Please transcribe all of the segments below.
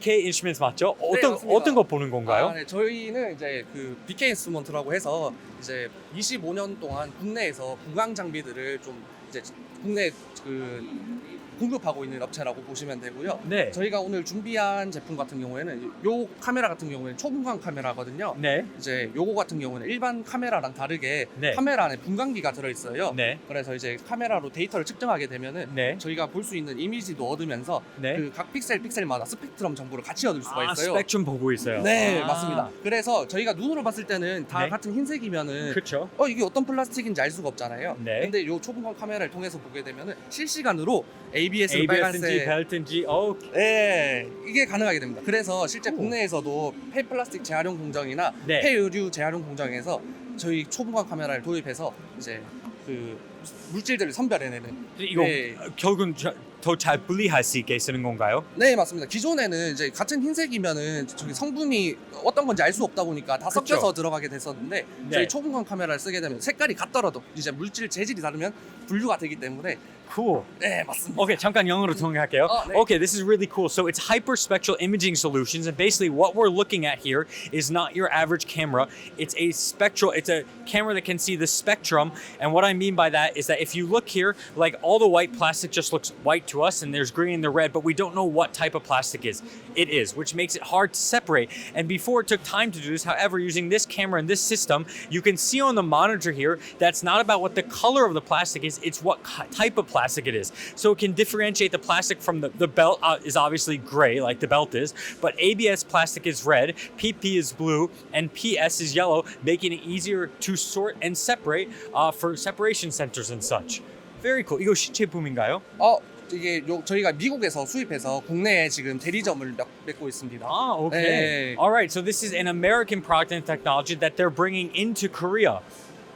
BK Instruments 맞죠? 네, 어떤 맞습니다. 어떤 거 보는 건가요? 아, 네. 저희는 이제 그 BK 인스트루먼트라고 해서 이제 25년 동안 국내에서 구강 장비들을 좀 이제 국내 그 공급하고 있는 업체라고 보시면 되고요. 네. 저희가 오늘 준비한 제품 같은 경우에는 요 카메라 같은 경우에는 초분광 카메라거든요. 네. 이제 요거 같은 경우는 일반 카메라랑 다르게 네. 카메라 안에 분광기가 들어 있어요. 네. 그래서 이제 카메라로 데이터를 측정하게 되면은 네. 저희가 볼 수 있는 이미지도 얻으면서 네. 그 각 픽셀 픽셀마다 스펙트럼 정보를 같이 얻을 수가 아, 있어요. 스펙트럼 보고 있어요. 네, 아. 맞습니다. 그래서 저희가 눈으로 봤을 때는 다 네. 같은 흰색이면은 그렇죠. 어 이게 어떤 플라스틱인지 알 수가 없잖아요. 네. 근데 요 초분광 카메라를 통해서 보게 되면은 실시간으로 ABS ABS인지 빨간색 벨트인지 어 네, 이게 가능하게 됩니다. 그래서 실제 오. 국내에서도 폐플라스틱 재활용 공정이나 네. 폐의류 재활용 공정에서 저희 초분광 카메라를 도입해서 이제 그 물질들을 선별해내는 이거 네. 결국은 더 잘 분리할 수 있게 쓰는 건가요? 네 맞습니다. 기존에는 이제 같은 흰색이면은 저기 성분이 어떤 건지 알 수 없다 보니까 다 그쵸. 섞여서 들어가게 됐었는데 네. 저희 초분광 카메라를 쓰게 되면 색깔이 같더라도 이제 물질 재질이 다르면 분류가 되기 때문에 Cool. 네 맞습니다. Okay, 잠깐 영어로 통역할게요. 어, 네. Okay, this is really cool. So it's hyperspectral imaging solutions, and basically what we're looking at here is not your average camera. It's a spectral. It's a camera that can see the spectrum. And what I mean by that is that if you look here, like all the white plastic just looks white to us, and there's green and the red, but we don't know what type of plastic is. It is, which makes it hard to separate. And before it took time to do this, however, using this camera and this system, you can see on the monitor here that's not about what the color of the plastic is, it's what type of plastic it is. So it can differentiate the plastic from the, the belt uh, is obviously gray, like the belt is, but ABS plastic is red, PP is blue, and PS is yellow, making it easier to sort and separate uh, for separation centers and such. Very cool. 이거 신제품인가요? 어 이게 요 저희가 미국에서 수입해서 국내에 지금 대리점을 몇- 맺고 있습니다. Ah, okay. 네. All right. So this is an American product and technology that they're bringing into Korea.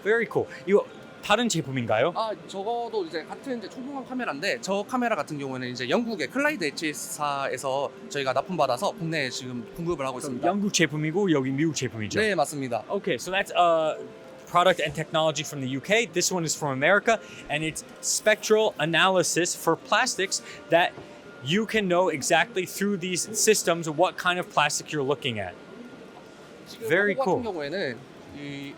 Very cool. 이거 다른 제품인가요? 아 저거도 이제 같은 이제 초분광 카메라인데 저 카메라 같은 경우에는 이제 영국의 클라이드 HS사에서 저희가 납품받아서 국내에 지금 공급을 하고 있습니다. 영국 제품이고 여기 미국 제품이죠. 네 맞습니다. Okay, so that's a product and technology from the UK. This one is from America, and it's spectral analysis for plastics that you can know exactly through these systems what kind of plastic you're looking at. 지금 Very 이거 cool. 같은 경우에는 이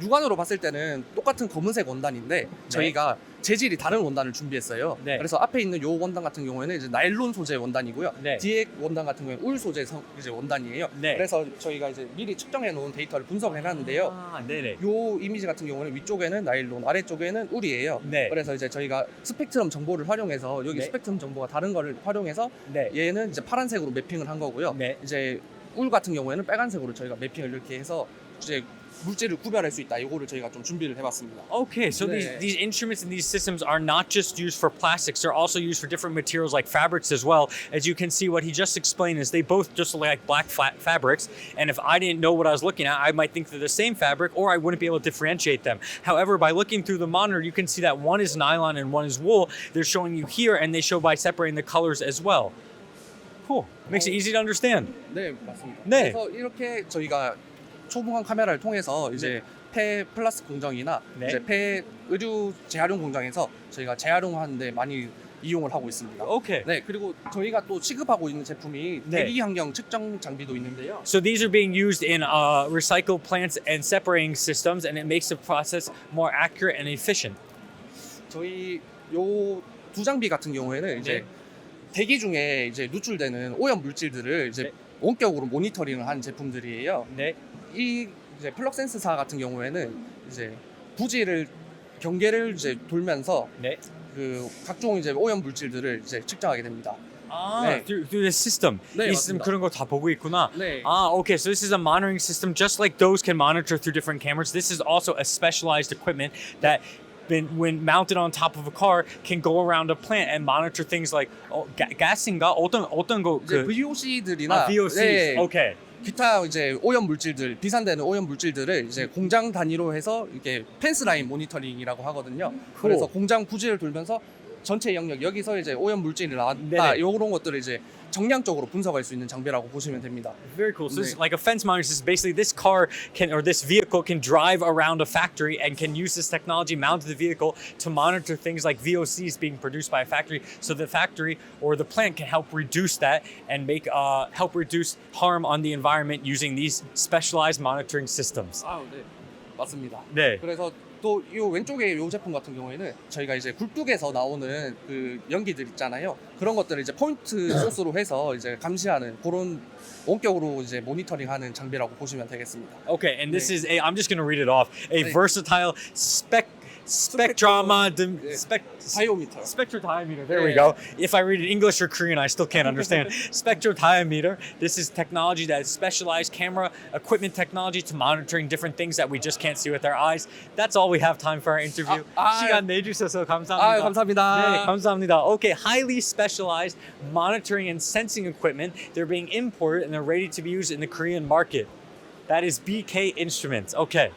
육안으로 봤을 때는 똑같은 검은색 원단인데 저희가 재질이 다른 원단을 준비했어요. 네. 그래서 앞에 있는 요 원단 같은 경우에는 이제 나일론 소재 원단이고요. 네. 뒤에 원단 같은 경우는 울 소재 성- 이제 원단이에요. 네. 그래서 저희가 이제 미리 측정해 놓은 데이터를 분석을 해놨는데요. 아, 네네. 요 이미지 같은 경우는 위쪽에는 나일론, 아래쪽에는 울이에요. 네. 그래서 이제 저희가 스펙트럼 정보를 활용해서 여기 네. 스펙트럼 정보가 다른 거를 활용해서 네. 얘는 이제 파란색으로 매핑을 한 거고요. 네. 이제 울 같은 경우에는 빨간색으로 저희가 매핑을 이렇게 해서 이제 물질을 구별할 수 있다. 이거를 저희가 좀 준비를 해봤습니다. Okay, so these 네. these instruments and these systems are not just used for plastics; they're also used for different materials like fabrics as well. As you can see, what he just explained is they both just look like black flat fabrics. And if I didn't know what I was looking at, I might think they're the same fabric, or I wouldn't be able to differentiate them. However, by looking through the monitor, you can see that one is nylon and one is wool. They're showing you here, and they show by separating the colors as well. Cool. Makes it easy to understand. 네, 맞습니다. 네. 그래서 이렇게 저희가 초분광 카메라를 통해서 이제 폐 플라스 공정이나 네. 이제 폐 의류 재활용 공장에서 저희가 재활용하는데 많이 이용을 하고 있습니다. Okay. 네, 그리고 저희가 또 취급하고 있는 제품이 네. 대기 환경 측정 장비도 있는데요. So these are being used in uh, recycled plants and separating systems, and it makes the process more accurate and efficient. 저희 요 두 장비 같은 경우에는 이제 네. 대기 중에 이제 누출되는 오염 물질들을 이제 네. 원격으로 모니터링을 한 제품들이에요. 네. 이 이제 플럭 센스사 같은 경우에는 이제 부지를 경계를 이제 돌면서 네. 그 각종 이제 오염 물질들을 이제 측정하게 됩니다. 아, 네. through, through the system. 네, 이 시스템 맞습니다. 그런 거 다 보고 있구나. 네. Ah, okay. So this is a monitoring system, just like those can monitor through different cameras. This is also a specialized equipment that, been, when mounted on top of a car, can go around a plant and monitor things like 어, 가, 가스인가 어떤 어떤 거 이제 그. VOC들이나 아, VOC. 네, Okay. 기타 이제 오염 물질들 비산되는 오염 물질들을 이제 공장 단위로 해서 이게 펜스 라인 모니터링이라고 하거든요. 그래서 공장 부지를 돌면서 전체 영역 여기서 이제 오염 물질이 나왔다 네네. 이런 것들을 이제 정량적으로 분석할 수 있는 장비라고 보시면 됩니다. Very cool. So, this, 네. like a fence monitor, this is basically this car can or this vehicle can drive around a factory and can use this technology mounted to the vehicle to monitor things like VOCs being produced by a factory, so the factory or the plant can help reduce that and make uh, help reduce harm on the environment using these specialized monitoring systems. 아, 네. 맞습니다. 네. 그래서 또 이 왼쪽에 이 제품 같은 경우에는 저희가 이제 굴뚝에서 나오는 그 연기들 있잖아요. 그런 것들을 이제 포인트 소스로 해서 이제 감시하는 그런 원격으로 이제 모니터링하는 장비라고 보시면 되겠습니다. Okay, and this 네. is a. I'm just gonna read it off. A 네. versatile spec spectroma dim, 네. spec 바이오미터. spectrodiometer. There we Yeah. go. If I read it English or Korean, I still can't understand. spectrodiometer. This is technology that is specialized camera equipment technology to monitoring different things that we just can't see with our eyes. That's all we have time for our interview. 아, 아, 시간 내주셔서 감사합니다. 아, 감사합니다. 네, 감사합니다. Okay, highly specialized monitoring and sensing equipment. They're being imported and they're ready to be used in the Korean market. That is BK Instruments. Okay.